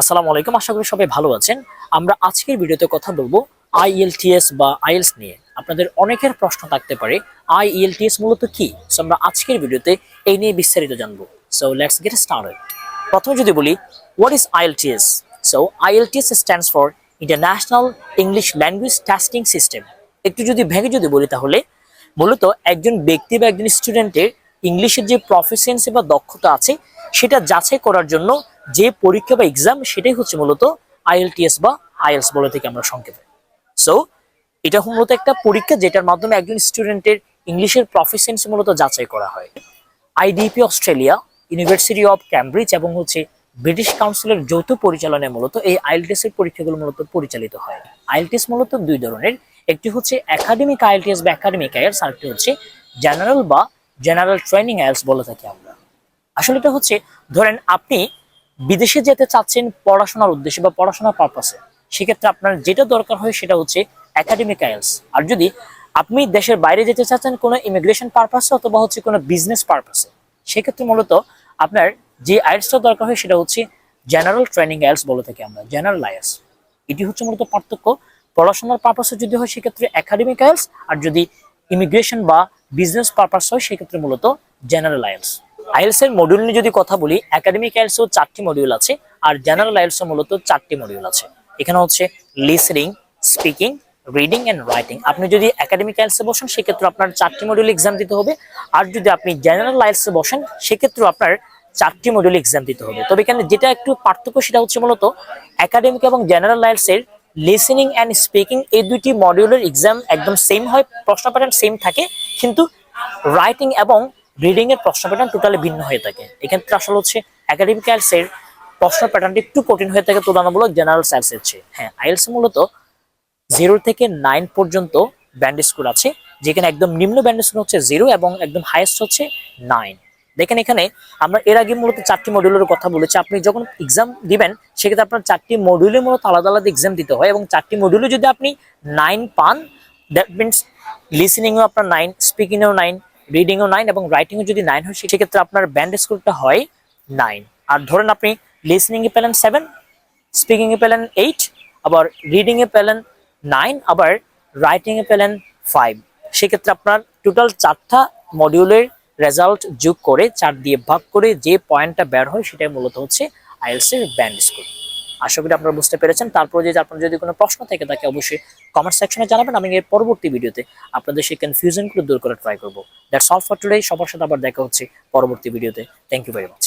আসসালামু আলাইকুম, আশা করি সবাই ভালো আছেন। আমরা আজকের ভিডিওতে কথা বলব আইএলটিএস বা আইএলস নিয়ে। আপনাদের অনেকের প্রশ্ন থাকতে পারে আইএলটিএস মূলত কি? সো আমরা আজকের ভিডিওতে এই নিয়ে বিস্তারিত জানব। সো লেটস গেট স্টার্টেড প্রথমে যদি বলি what is IELTS so IELTS stands for international English language testing system একটু যদি ভেঙে যদি বলি তাহলে, মূলত একজন ব্যক্তি বা একজন স্টুডেন্টের ইংলিশের যে প্রফিসিয়েন্সি বা দক্ষতা আছে সেটা যাচাই করার জন্য যে পরীক্ষা বা এক্সাম সেটাই হচ্ছে মূলত আইএলটিএস বা আইএলস বলে থেকে আমরা সংক্ষেপে সো এটা মূলত একটা পরীক্ষা যেটার মাধ্যমে একজন স্টুডেন্টের ইংলিশের প্রফিসিয়েন্সি মূলত যাচাই করা হয়। IDP Australia university of Cambridge এবং হচ্ছে ব্রিটিশ কাউন্সিলের যৌথ পরিচালনায় মূলত এই আইএলটিএস এর পরীক্ষাগুলো মূলত পরিচালিত হয়। আইএলটিএস মূলত দুই ধরনের, একটি হচ্ছে একাডেমিক আইএলটিএস বা একাডেমিক আইএলস আরেকটি হচ্ছে জেনারেল বা জেনারেল ট্রেনিং আইএলস বলে থাকি আমরা। আসলে এটা হচ্ছে, ধরেন আপনি বিদেশে যেতে চাচ্ছেন পড়াশোনার উদ্দেশ্যে বা পড়াশোনার পারপাসে সেক্ষেত্রে আপনার যেটা দরকার হয় সেটা হচ্ছে একাডেমিক আইএলস আর যদি আপনি দেশের বাইরে যেতে চাচ্ছেন কোনো ইমিগ্রেশন পারপাসে অথবা হচ্ছে কোনো বিজনেস পারপাসে সেক্ষেত্রে মূলত আপনার যে আইএলসটা দরকার হয় সেটা হচ্ছে জেনারেল ট্রেনিং আইএলস বলে থাকি আমরা জেনারেল আইএলস এটি হচ্ছে মূলত পার্থক্য। পড়াশোনার পারপাসে যদি হয় সেক্ষেত্রে একাডেমিক আইএলস আর যদি ইমিগ্রেশন বা বিজনেস পারপাস হয় সেক্ষেত্রে মূলত জেনারেল আইএলস আইএলস এর মডিউল নিয়ে যদি কথা বলি একাডেমিক আইএলস এও চারটি মডিউল আছে আর জেনারেল আইএলস মূলত চারটি মডিউল আছে। এখানে হচ্ছে listening speaking reading and writing আপনি যদি একাডেমিক আইএলস বসেন, সেক্ষেত্রে আপনার চারটি মডিউল এক্সাম দিতে হবে। আর যদি আপনি জেনারেল আইএলস বসেন সেক্ষেত্রে আপনার চারটি মডিউল এক্সাম দিতে হবে। তবে এখানে যেটা একটু পার্থক্য, সেটা হচ্ছে মূলত একাডেমিক এবং জেনারেল আইএলস এর লিসনিং অ্যান্ড স্পিকিং এই দুইটি মডিউলের এক্সাম একদম সেম হয়, প্রশ্ন প্যাটার্ন সেম থাকে। কিন্তু রাইটিং এবং রিডিং এর প্রশ্ন প্যাটার্ন টোটালি ভিন্ন হয়ে থাকে। এক্ষেত্রে আসলে হচ্ছে একাডেমিক আইএলস এর প্রশ্ন প্যাটার্নটি একটু কঠিন হয়ে থাকে, তুলনামূলক জেনারেল সায়েন্স এর চেয়ে। হ্যাঁ আইএলস মূলত জিরো থেকে নাইন পর্যন্ত ব্যান্ড স্কুল আছে, যেখানে একদম নিম্ন ব্যান্ড স্কুল হচ্ছে জিরো এবং একদম হাইয়েস্ট হচ্ছে নাইন দেখেন এখানে আমরা এর আগে মূলত চারটি মডিউলের কথা বলেছি, আপনি যখন এক্সাম দিবেন, সেক্ষেত্রে আপনার চারটি মডিউলে মূলত আলাদা আলাদা এক্সাম দিতে হয় এবং চারটি মডিউলে যদি আপনি নাইন পান দ্যাট মিনস লিসনিংও আপনার নাইন স্পিকিংয়েও নাইন রিডিংও নাইন এবং রাইটিংও যদি নাইন হয়, সেক্ষেত্রে আপনার ব্যান্ড স্কুলটা হয় নাইন আর ধরেন আপনি লিসনিংয়ে পেলেন সেভেন স্পিকিংয়ে পেলেন এইট আবার রিডিংয়ে পেলেন নাইন আবার রাইটিংয়ে পেলেন ফাইভ সেক্ষেত্রে আপনার টোটাল চারটা মডিউলের রেজাল্ট যোগ করে, চার দিয়ে ভাগ করে যে পয়েন্টটা বের হয়, সেটাই মূলত হচ্ছে আইএলস এর ব্যান্ড স্কোর আশা করি আপনারা বুঝতে পেরেছেন। তারপরে যে আপনার যদি কোনো প্রশ্ন থেকে থাকে অবশ্যই কমেন্ট সেকশনে জানাবেন। আমি এর পরবর্তী ভিডিওতে আপনাদের সেই কনফিউশনগুলো দূর করে ট্রাই করব। দ্যাটস অল ফর টুডে সবার সাথে আবার দেখা হচ্ছে পরবর্তী ভিডিওতে। Thank you very much